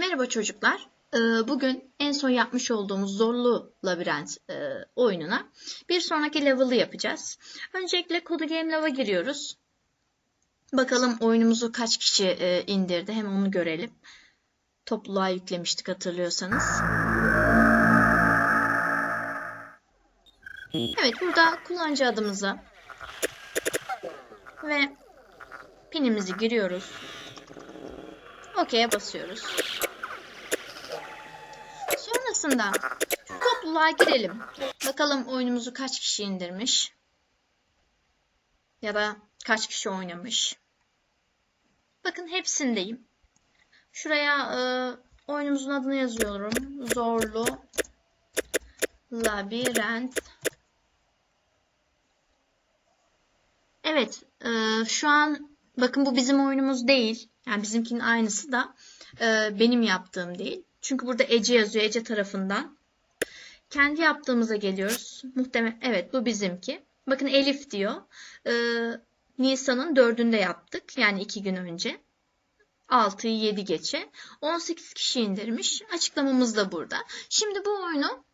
Merhaba çocuklar. Ee, Bugün en son yapmış olduğumuz zorlu labirent e, oyununa bir sonraki level'ı yapacağız. Öncelikle Kodu Game Love'a giriyoruz. Bakalım oyunumuzu kaç kişi e, indirdi hem onu görelim. Topluluğa yüklemiştik hatırlıyorsanız. Evet burada kullanıcı adımızı ve pinimizi giriyoruz. OK'ye basıyoruz. Şu topluluğa girelim. Bakalım oyunumuzu kaç kişi indirmiş. Ya da kaç kişi oynamış. Bakın hepsindeyim. Şuraya e, oyunumuzun adını yazıyorum. Zorlu Labirent. Evet, e, şu an bakın bu bizim oyunumuz değil. Yani bizimkinin aynısı da e, benim yaptığım değil. Çünkü burada Ece yazıyor Ece tarafından. Kendi yaptığımıza geliyoruz. Muhtemelen evet bu bizimki. Bakın Elif diyor. E, Nisan'ın dördünde yaptık. Yani iki gün önce. 6'yı 7 geçe. 18 kişi indirmiş. Açıklamamız da burada. Şimdi bu oyunu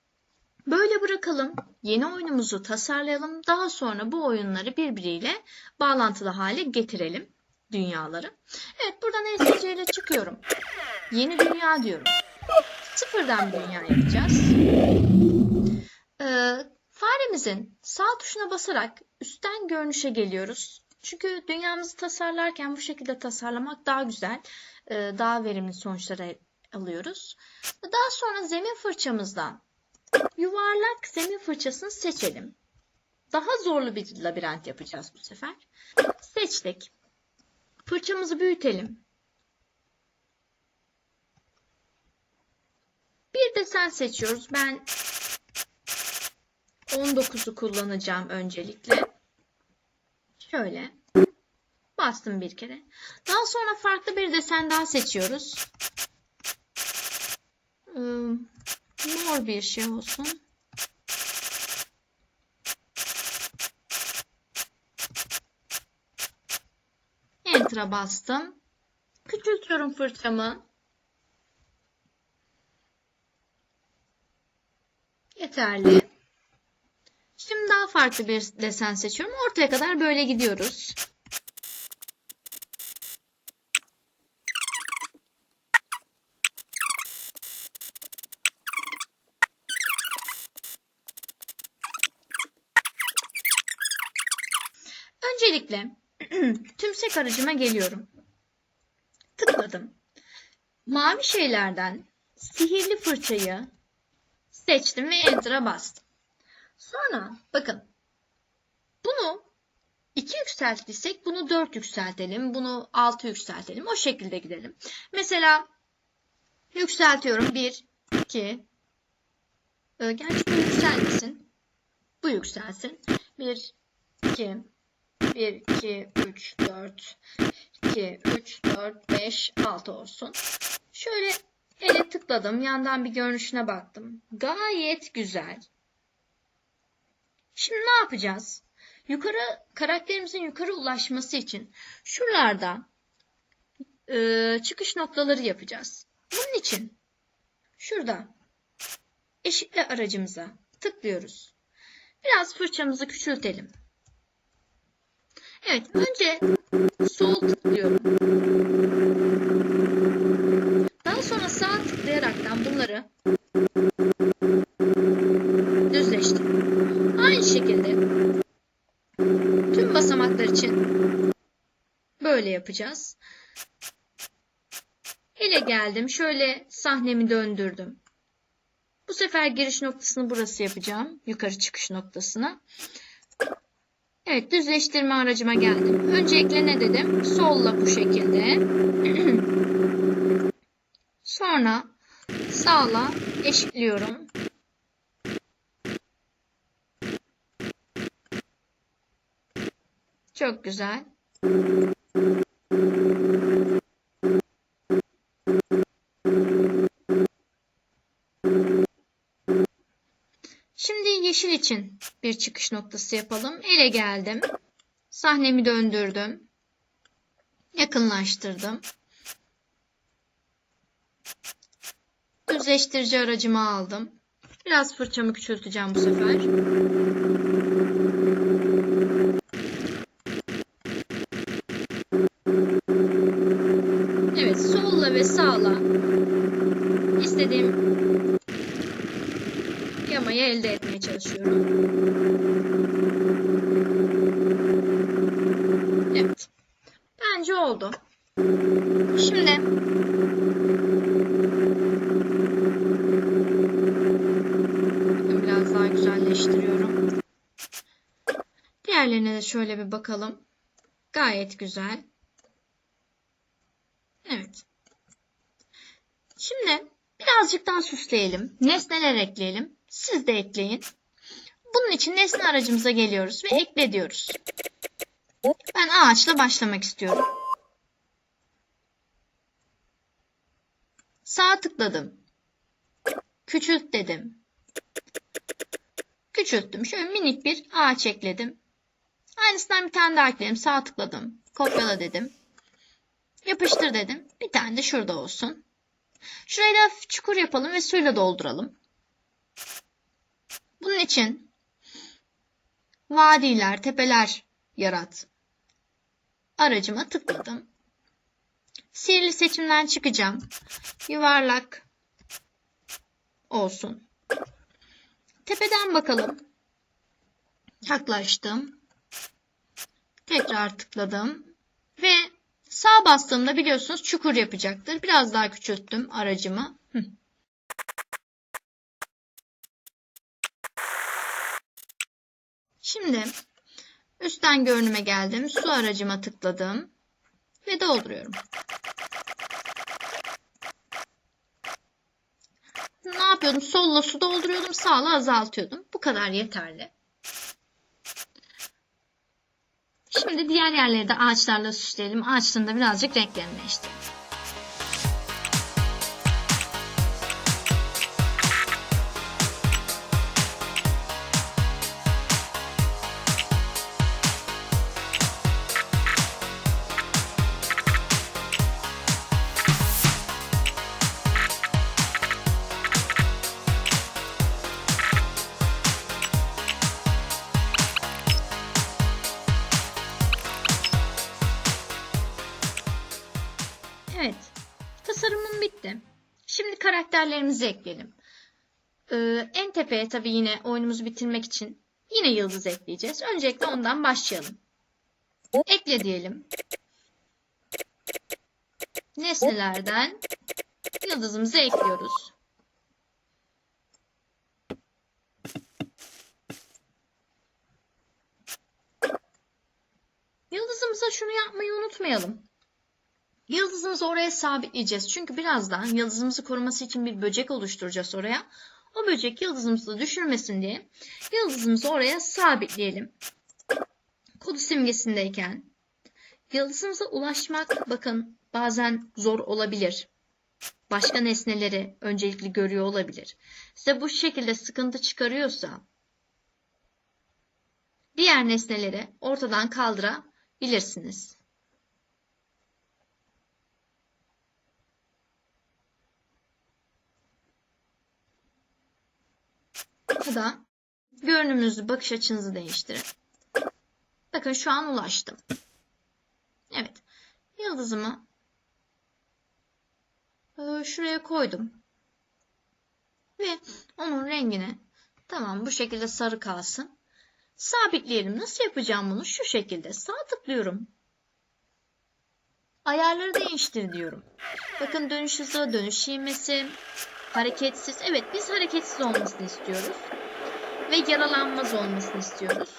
böyle bırakalım. Yeni oyunumuzu tasarlayalım. Daha sonra bu oyunları birbiriyle bağlantılı hale getirelim. Dünyaları. Evet buradan ESC ile çıkıyorum. Yeni dünya diyorum. Sıfırdan dünya yapacağız. Ee, faremizin sağ tuşuna basarak üstten görünüşe geliyoruz. Çünkü dünyamızı tasarlarken bu şekilde tasarlamak daha güzel, e, daha verimli sonuçlara alıyoruz. Daha sonra zemin fırçamızdan yuvarlak zemin fırçasını seçelim. Daha zorlu bir labirent yapacağız bu sefer. Seçtik. Fırçamızı büyütelim. Bir desen seçiyoruz. Ben 19'u kullanacağım öncelikle. Şöyle. Bastım bir kere. Daha sonra farklı bir desen daha seçiyoruz. Ee, mor bir şey olsun. Enter'a bastım. Küçültüyorum fırçamı. Yeterli. Şimdi daha farklı bir desen seçiyorum. Ortaya kadar böyle gidiyoruz. Öncelikle tümsek aracıma geliyorum. Tıkladım. Mavi şeylerden sihirli fırçayı seçtim ve Enter'a bastım. Sonra bakın bunu 2 yükselttiysek bunu 4 yükseltelim. Bunu 6 yükseltelim. O şekilde gidelim. Mesela yükseltiyorum. 1, 2, e, gerçi bu yükselmesin. Bu yükselsin. 1, 2, 1, 2, 3, 4, 2, 3, 4, 5, 6 olsun. Şöyle ele tıkladım. Yandan bir görünüşüne baktım. Gayet güzel. Şimdi ne yapacağız? Yukarı karakterimizin yukarı ulaşması için şuralarda e, çıkış noktaları yapacağız. Bunun için şurada eşitle aracımıza tıklıyoruz. Biraz fırçamızı küçültelim. Evet, önce sol tıklıyorum. Daha sonra sağ tıklayaraktan bunları düzleştirdim. Aynı şekilde tüm basamaklar için böyle yapacağız. Hele geldim. Şöyle sahnemi döndürdüm. Bu sefer giriş noktasını burası yapacağım. Yukarı çıkış noktasına. Evet düzleştirme aracıma geldim. Öncelikle ne dedim? Solla bu şekilde. Sonra sağla eşitliyorum. Çok güzel. Şimdi yeşil için bir çıkış noktası yapalım. Ele geldim. Sahnemi döndürdüm. Yakınlaştırdım. Düzleştirici aracımı aldım. Biraz fırçamı küçülteceğim bu sefer. Evet, solla ve sağla istediğim yamayı etmeye çalışıyorum. Evet. Bence oldu. Şimdi biraz daha güzelleştiriyorum. Diğerlerine de şöyle bir bakalım. Gayet güzel. Evet. Şimdi birazcık daha süsleyelim. Nesneler ekleyelim. Siz de ekleyin. Bunun için nesne aracımıza geliyoruz ve ekle diyoruz. Ben ağaçla başlamak istiyorum. Sağ tıkladım. Küçült dedim. Küçülttüm. Şöyle minik bir ağaç ekledim. Aynısından bir tane daha ekledim. Sağ tıkladım. Kopyala dedim. Yapıştır dedim. Bir tane de şurada olsun. Şurayı da çukur yapalım ve suyla dolduralım. Bunun için vadiler, tepeler yarat. Aracıma tıkladım. Sihirli seçimden çıkacağım. Yuvarlak olsun. Tepeden bakalım. Yaklaştım. Tekrar tıkladım. Ve sağ bastığımda biliyorsunuz çukur yapacaktır. Biraz daha küçülttüm aracımı. Hı. Şimdi üstten görünüme geldim. Su aracıma tıkladım. Ve dolduruyorum. Ne yapıyordum? Solla su dolduruyordum. Sağla azaltıyordum. Bu kadar yeterli. Şimdi diğer yerleri de ağaçlarla süsleyelim. Ağaçların da birazcık renklerini değiştirelim. Karakterlerimizi ekleyelim. Ee, en tepeye tabii yine oyunumuzu bitirmek için yine yıldız ekleyeceğiz. Öncelikle ondan başlayalım. Ekle diyelim. Nesnelerden yıldızımızı ekliyoruz. Yıldızımıza şunu yapmayı unutmayalım. Yıldızımızı oraya sabitleyeceğiz. Çünkü birazdan yıldızımızı koruması için bir böcek oluşturacağız oraya. O böcek yıldızımızı düşürmesin diye yıldızımızı oraya sabitleyelim. Kodu simgesindeyken yıldızımıza ulaşmak bakın bazen zor olabilir. Başka nesneleri öncelikli görüyor olabilir. Size bu şekilde sıkıntı çıkarıyorsa diğer nesneleri ortadan kaldırabilirsiniz. Ya da görünümünüzü, bakış açınızı değiştirin. Bakın şu an ulaştım. Evet. Yıldızımı e, şuraya koydum. Ve onun rengini tamam bu şekilde sarı kalsın. Sabitleyelim. Nasıl yapacağım bunu? Şu şekilde. Sağ tıklıyorum. Ayarları değiştir diyorum. Bakın dönüş hızı, dönüş ivmesi, hareketsiz. Evet biz hareketsiz olmasını istiyoruz. Ve yaralanmaz olmasını istiyoruz.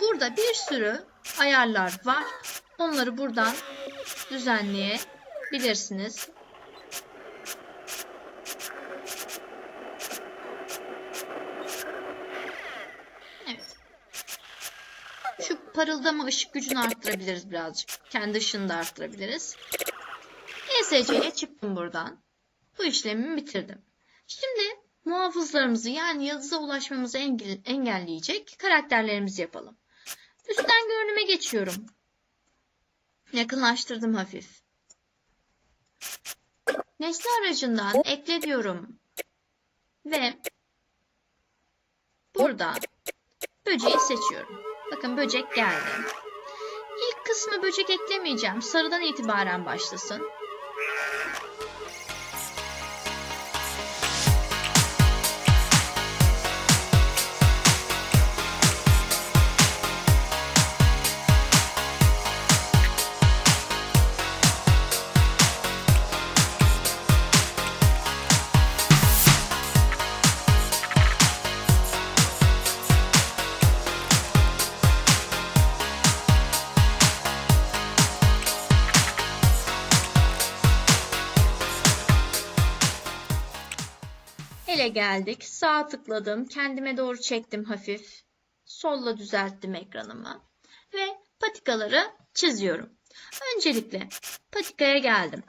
Burada bir sürü ayarlar var. Onları buradan düzenleyebilirsiniz. Evet. Şu parıldama ışık gücünü arttırabiliriz birazcık. Kendi ışığını da arttırabiliriz. ESC'ye çıktım buradan. Bu işlemimi bitirdim. Şimdi muhafızlarımızı yani yıldıza ulaşmamızı engelleyecek karakterlerimizi yapalım. Üstten görünüme geçiyorum. Yakınlaştırdım hafif. Nesne aracından ekle diyorum. Ve burada böceği seçiyorum. Bakın böcek geldi. İlk kısmı böcek eklemeyeceğim. Sarıdan itibaren başlasın. Ele geldik. Sağ tıkladım. Kendime doğru çektim hafif. Solla düzelttim ekranımı. Ve patikaları çiziyorum. Öncelikle patikaya geldim.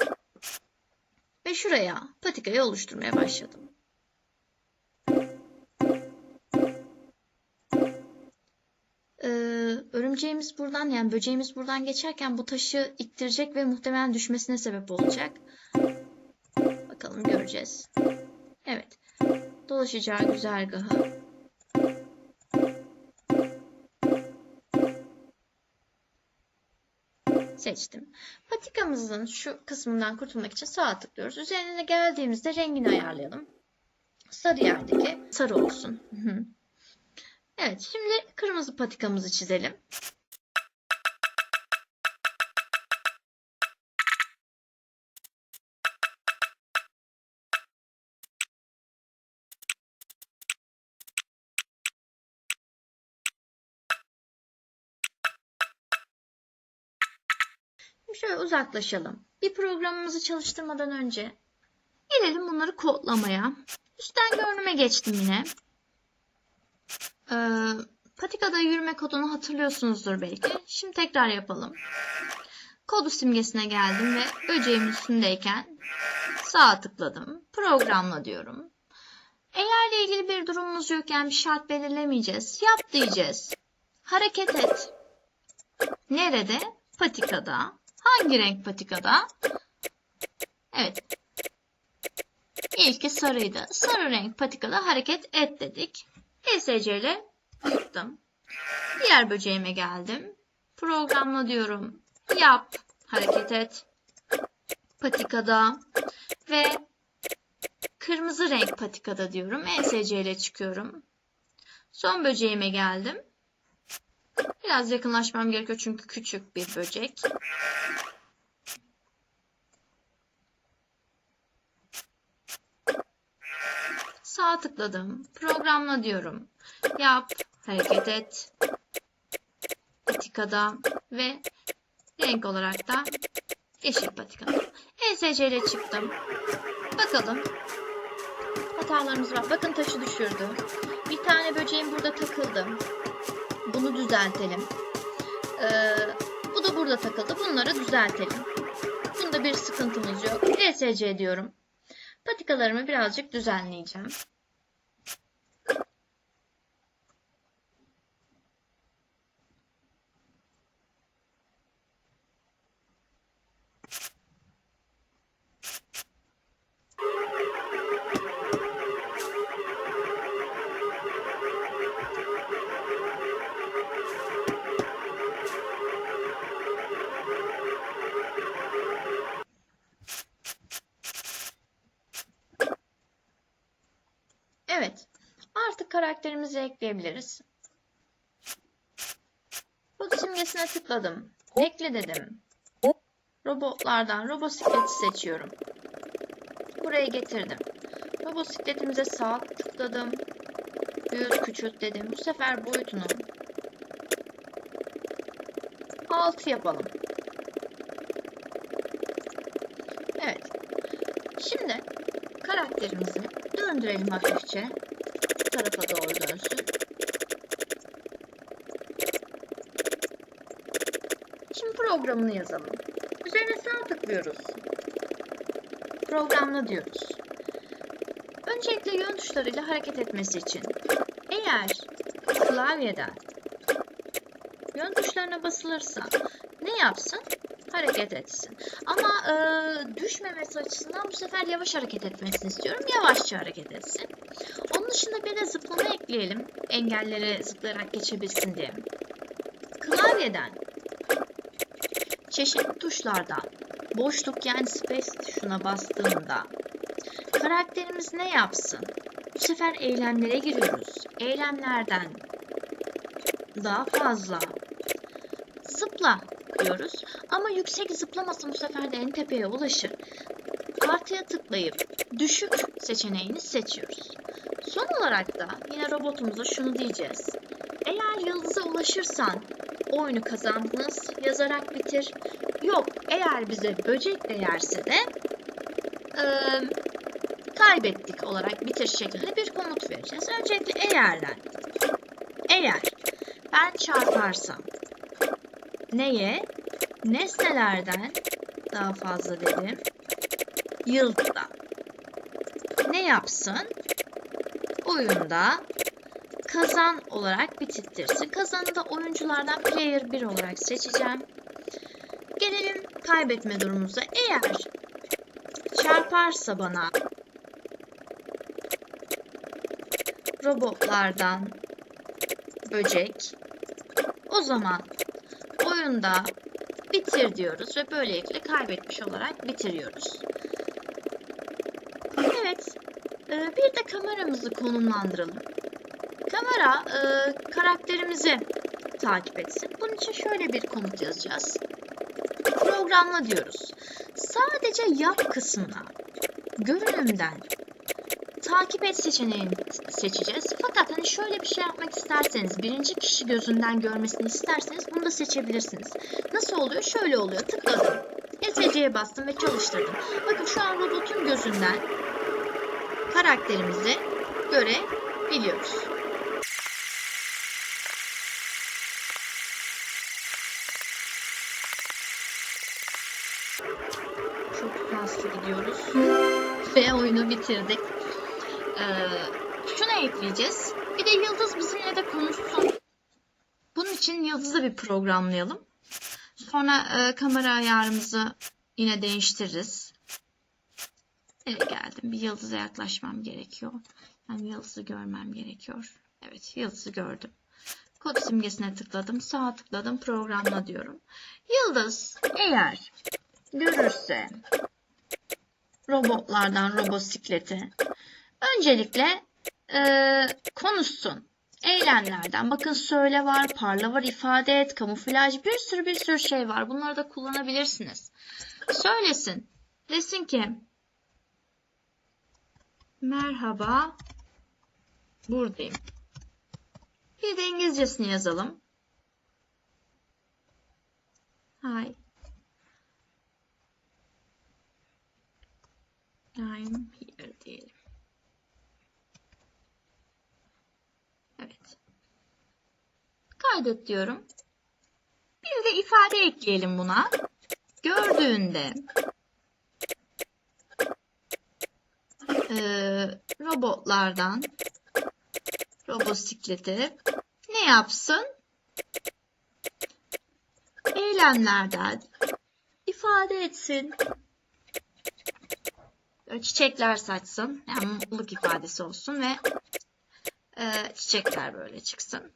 Ve şuraya patikayı oluşturmaya başladım. Ee, örümceğimiz buradan yani böceğimiz buradan geçerken bu taşı ittirecek ve muhtemelen düşmesine sebep olacak. Bakalım göreceğiz. Evet. Dolaşacağı güzergahı. Seçtim. Patikamızın şu kısmından kurtulmak için sağa tıklıyoruz. Üzerine geldiğimizde rengini ayarlayalım. Sarı yerdeki sarı olsun. Evet, şimdi kırmızı patikamızı çizelim. Şöyle uzaklaşalım. Bir programımızı çalıştırmadan önce gelelim bunları kodlamaya. Üstten görünüme geçtim yine. Ee, patikada yürüme kodunu hatırlıyorsunuzdur belki. Şimdi tekrar yapalım. Kodu simgesine geldim ve böceğimin üstündeyken sağa tıkladım. Programla diyorum. Eğerle ilgili bir durumumuz yokken bir şart belirlemeyeceğiz. Yap diyeceğiz. Hareket et. Nerede? Patikada. Hangi renk patikada? Evet. İlki sarıydı. Sarı renk patikada hareket et dedik. ESC ile tuttum. Diğer böceğime geldim. Programla diyorum. Yap. Hareket et. Patikada. Ve kırmızı renk patikada diyorum. ESC ile çıkıyorum. Son böceğime geldim. Biraz yakınlaşmam gerekiyor çünkü küçük bir böcek. Sağ tıkladım. Programla diyorum. Yap, hareket et. Patikada ve renk olarak da yeşil patikada. ESC ile çıktım. Bakalım. Hatalarımız var. Bakın taşı düşürdü. Bir tane böceğim burada takıldı. Bunu düzeltelim. Ee, bu da burada takıldı. Bunları düzeltelim. Bunda bir sıkıntımız yok. ESC diyorum. Patikalarımı birazcık düzenleyeceğim. Karakterimizi ekleyebiliriz. Bot simgesine tıkladım. Ekle dedim. Robotlardan robosikleti seçiyorum. Buraya getirdim. Robosikletimize sağ tıkladım. Büyüt küçült dedim. Bu sefer boyutunu 6 yapalım. Evet. Şimdi karakterimizi döndürelim hafifçe. Bu tarafa doğru dönsün. Şimdi programını yazalım. Üzerine sağ tıklıyoruz. Programla diyoruz. Öncelikle yön tuşlarıyla hareket etmesi için eğer klavyeden yön tuşlarına basılırsa ne yapsın? hareket etsin. Ama e, düşmemesi açısından bu sefer yavaş hareket etmesini istiyorum. Yavaşça hareket etsin. Dışında bir de zıplama ekleyelim. Engelleri zıplayarak geçebilsin diye. Klavyeden çeşitli tuşlardan boşluk yani space tuşuna bastığımda karakterimiz ne yapsın? Bu sefer eylemlere giriyoruz. Eylemlerden daha fazla zıpla diyoruz. Ama yüksek zıplamasın bu sefer de en tepeye ulaşır. Artıya tıklayıp düşük seçeneğini seçiyoruz. Son olarak da yine robotumuza şunu diyeceğiz. Eğer yıldıza ulaşırsan oyunu kazandınız yazarak bitir. Yok eğer bize böcek değerse de eee, kaybettik olarak bitir şeklinde bir komut vereceğiz. Öncelikle eğerden. Eğer ben çarparsam neye? Nesnelerden daha fazla dedim. Yıldızdan. Ne yapsın? Oyunda kazan olarak bitirtirsin. Kazanı da oyunculardan player 1 olarak seçeceğim. Gelelim kaybetme durumumuza. Eğer çarparsa bana robotlardan böcek o zaman oyunda bitir diyoruz ve böylelikle kaybetmiş olarak bitiriyoruz. Evet, e, bir de kameramızı konumlandıralım. Kamera e, karakterimizi takip etsin. Bunun için şöyle bir komut yazacağız. Programla diyoruz. Sadece yap kısmına görünümden takip et seçeneğini seçeceğiz. Fakat hani şöyle bir şey yapmak isterseniz, birinci kişi gözünden görmesini isterseniz bunu da seçebilirsiniz. Nasıl oluyor? Şöyle oluyor. Tıkladım. SC'ye bastım ve çalıştırdım. Bakın şu an robotun gözünden karakterimizi görebiliyoruz. Çok hızlı gidiyoruz. Ve oyunu bitirdik. Ee, şunu ekleyeceğiz. Bir de Yıldız bizimle de konuşsun. Bunun için Yıldız'ı bir programlayalım. Sonra e, kamera ayarımızı yine değiştiririz. Nereye geldim? Bir Yıldız'a yaklaşmam gerekiyor. Yani Yıldız'ı görmem gerekiyor. Evet, Yıldız'ı gördüm. Kod simgesine tıkladım. Sağa tıkladım. Programla diyorum. Yıldız eğer görürse robotlardan robosikleti öncelikle e, konuşsun. Eylemlerden. Bakın söyle var, parla var, ifade et, kamuflaj bir sürü bir sürü şey var. Bunları da kullanabilirsiniz. Söylesin. Desin ki Merhaba buradayım. Bir de İngilizcesini yazalım. Hi. I'm here diyelim. Evet. Kaydet diyorum. Bir de ifade ekleyelim buna. Gördüğünde eee, robotlardan robosikleti ne yapsın? Eylemlerden ifade etsin. Böyle çiçekler saçsın. Yani mutluluk ifadesi olsun ve e, çiçekler böyle çıksın.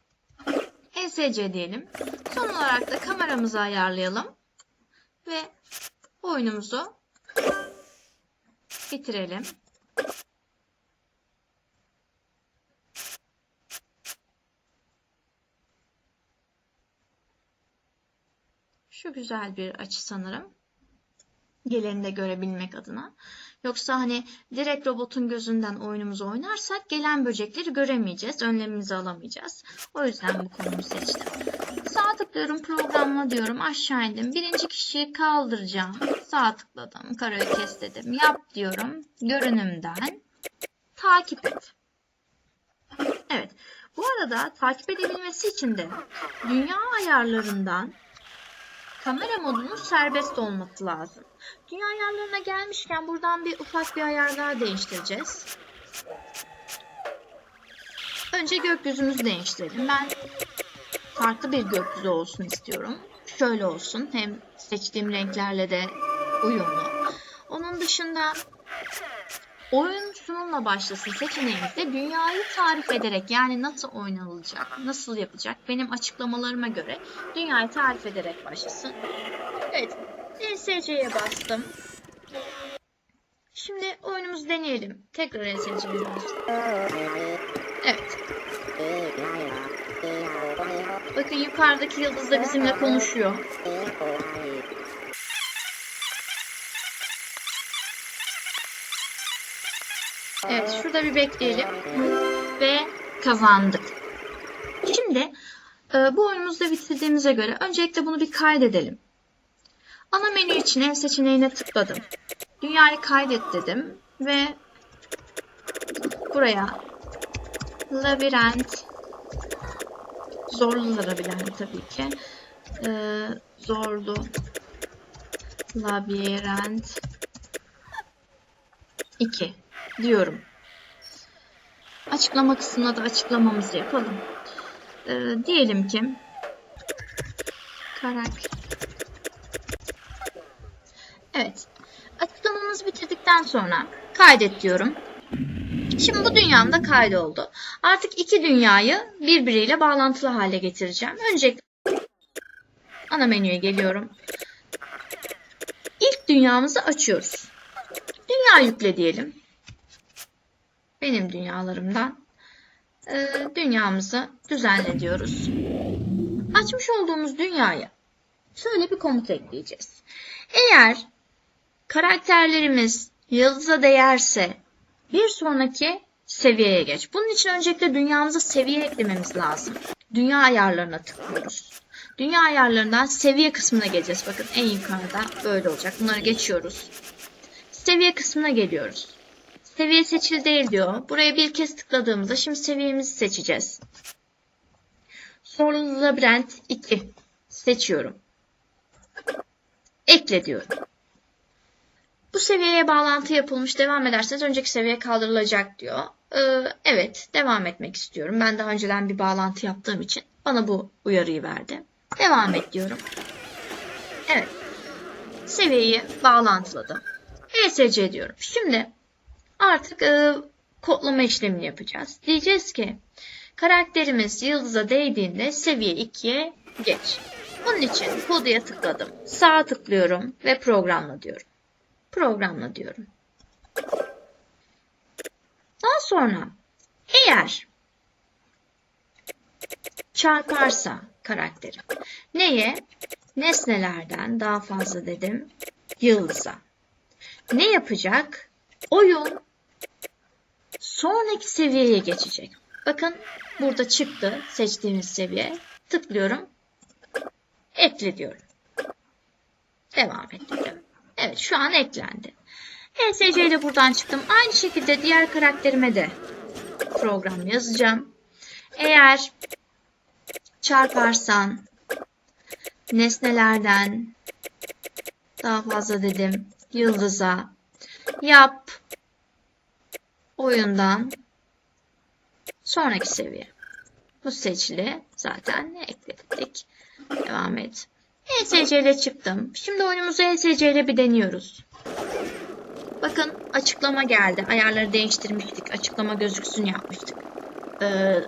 ESC diyelim. Son olarak da kameramızı ayarlayalım. Ve oyunumuzu bitirelim. Şu güzel bir açı sanırım. Geleni de görebilmek adına. Yoksa hani direkt robotun gözünden oyunumuzu oynarsak gelen böcekleri göremeyeceğiz. Önlemimizi alamayacağız. O yüzden bu konuyu seçtim. Sağ tıklıyorum programla diyorum. Aşağı indim. Birinci kişiyi kaldıracağım. Sağ tıkladım. Karayı kes dedim. Yap diyorum. Görünümden takip et. Evet. Bu arada takip edebilmesi için de dünya ayarlarından kamera modunun serbest olması lazım. Dünya ayarlarına gelmişken buradan bir ufak bir ayar daha değiştireceğiz. Önce gökyüzümüzü değiştirelim. Ben farklı bir gökyüzü olsun istiyorum. şöyle olsun. Hem seçtiğim renklerle de uyumlu. Onun dışında oyun şununla başlasın seçeneğimizde dünyayı tarif ederek yani nasıl oynanılacak, nasıl yapacak benim açıklamalarıma göre dünyayı tarif ederek başlasın. Evet, ESC'ye bastım. Şimdi oyunumuzu deneyelim. Tekrar ESC'ye bastım. Evet. Bakın yukarıdaki yıldız da bizimle konuşuyor. Evet, şurada bir bekleyelim. Ve kazandık. Şimdi e, bu oyunumuzu da bitirdiğimize göre öncelikle bunu bir kaydedelim. Ana menü için ev seçeneğine tıkladım. Dünyayı kaydet dedim ve buraya labirent zorlu labirent tabii ki ee, zorlu labirent 2 diyorum. Açıklama kısmına da açıklamamızı yapalım. Ee, diyelim ki karakter Evet. Açıklamamızı bitirdikten sonra kaydet diyorum. Şimdi bu dünyamda kaydoldu. Artık iki dünyayı birbiriyle bağlantılı hale getireceğim. Öncelikle ana menüye geliyorum. İlk dünyamızı açıyoruz. Dünya yükle diyelim. Benim dünyalarımdan e, dünyamızı düzenle diyoruz. Açmış olduğumuz dünyaya şöyle bir komut ekleyeceğiz. Eğer karakterlerimiz yıldıza değerse bir sonraki seviyeye geç. Bunun için öncelikle dünyamıza seviye eklememiz lazım. Dünya ayarlarına tıklıyoruz. Dünya ayarlarından seviye kısmına geleceğiz. Bakın en yukarıda böyle olacak. Bunları geçiyoruz. Seviye kısmına geliyoruz. Seviye seçil değil diyor. Buraya bir kez tıkladığımızda şimdi seviyemizi seçeceğiz. Sorulu labirent 2 seçiyorum. Ekle diyorum. Bu seviyeye bağlantı yapılmış devam ederseniz önceki seviye kaldırılacak diyor. Ee, evet devam etmek istiyorum. Ben daha önceden bir bağlantı yaptığım için bana bu uyarıyı verdi. Devam et diyorum. Evet. Seviyeyi bağlantıladım. ESC diyorum. Şimdi artık e, kodlama işlemini yapacağız. Diyeceğiz ki karakterimiz yıldıza değdiğinde seviye 2'ye geç. Bunun için koduya tıkladım. Sağa tıklıyorum ve programla diyorum programla diyorum. Daha sonra eğer çarparsa karakterim neye? Nesnelerden daha fazla dedim yıldıza. Ne yapacak? Oyun sonraki seviyeye geçecek. Bakın burada çıktı seçtiğimiz seviye. Tıklıyorum. Ekle diyorum. Devam et. Evet şu an eklendi. ESC ile buradan çıktım. Aynı şekilde diğer karakterime de program yazacağım. Eğer çarparsan nesnelerden daha fazla dedim yıldıza yap oyundan sonraki seviye. Bu seçili zaten ekledik. Devam et. ESC ile çıktım. Şimdi oyunumuzu ESC ile bir deniyoruz. Bakın açıklama geldi. Ayarları değiştirmiştik. Açıklama gözüksün yapmıştık. Ee,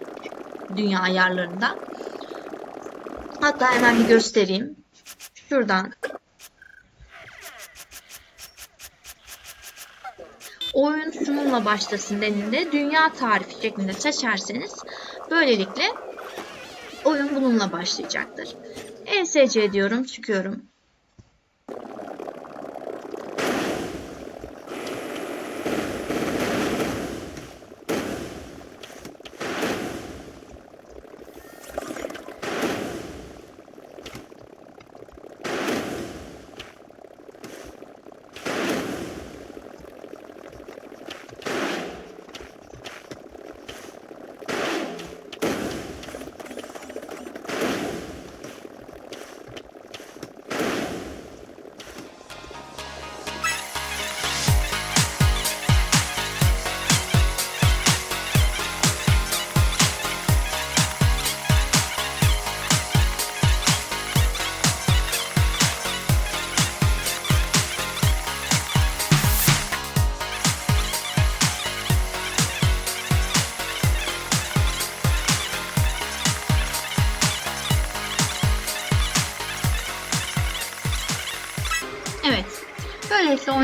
dünya ayarlarında. Hatta hemen bir göstereyim. Şuradan oyun şununla başlasın denildi. Dünya tarifi şeklinde seçerseniz böylelikle oyun bununla başlayacaktır. ESC diyorum çıkıyorum.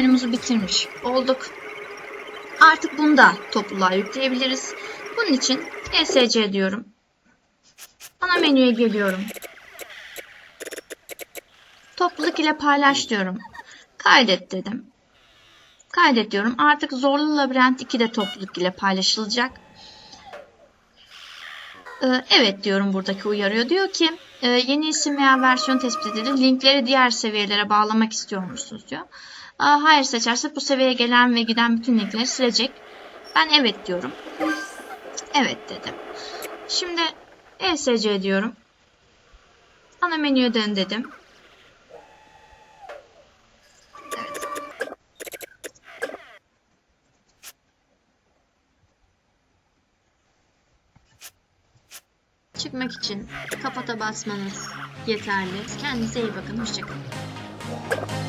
Oyunumuzu bitirmiş olduk. Artık bunu da topluluğa yükleyebiliriz. Bunun için ESC diyorum. Ana menüye geliyorum. Topluluk ile paylaş diyorum. Kaydet dedim. Kaydet diyorum. Artık Zorlu Labirent 2 de topluluk ile paylaşılacak. Ee, Evet diyorum buradaki uyarıyor. Diyor ki e, yeni isim veya versiyon tespit edildi. Linkleri diğer seviyelere bağlamak istiyor musunuz diyor. Aa, Hayır seçersek bu seviyeye gelen ve giden bütün linkleri silecek. Ben evet diyorum. Evet dedim. Şimdi ESC diyorum. Ana menüye dön dedim. Çıkmak için kapata basmanız yeterli. Kendinize iyi bakın. Hoşçakalın.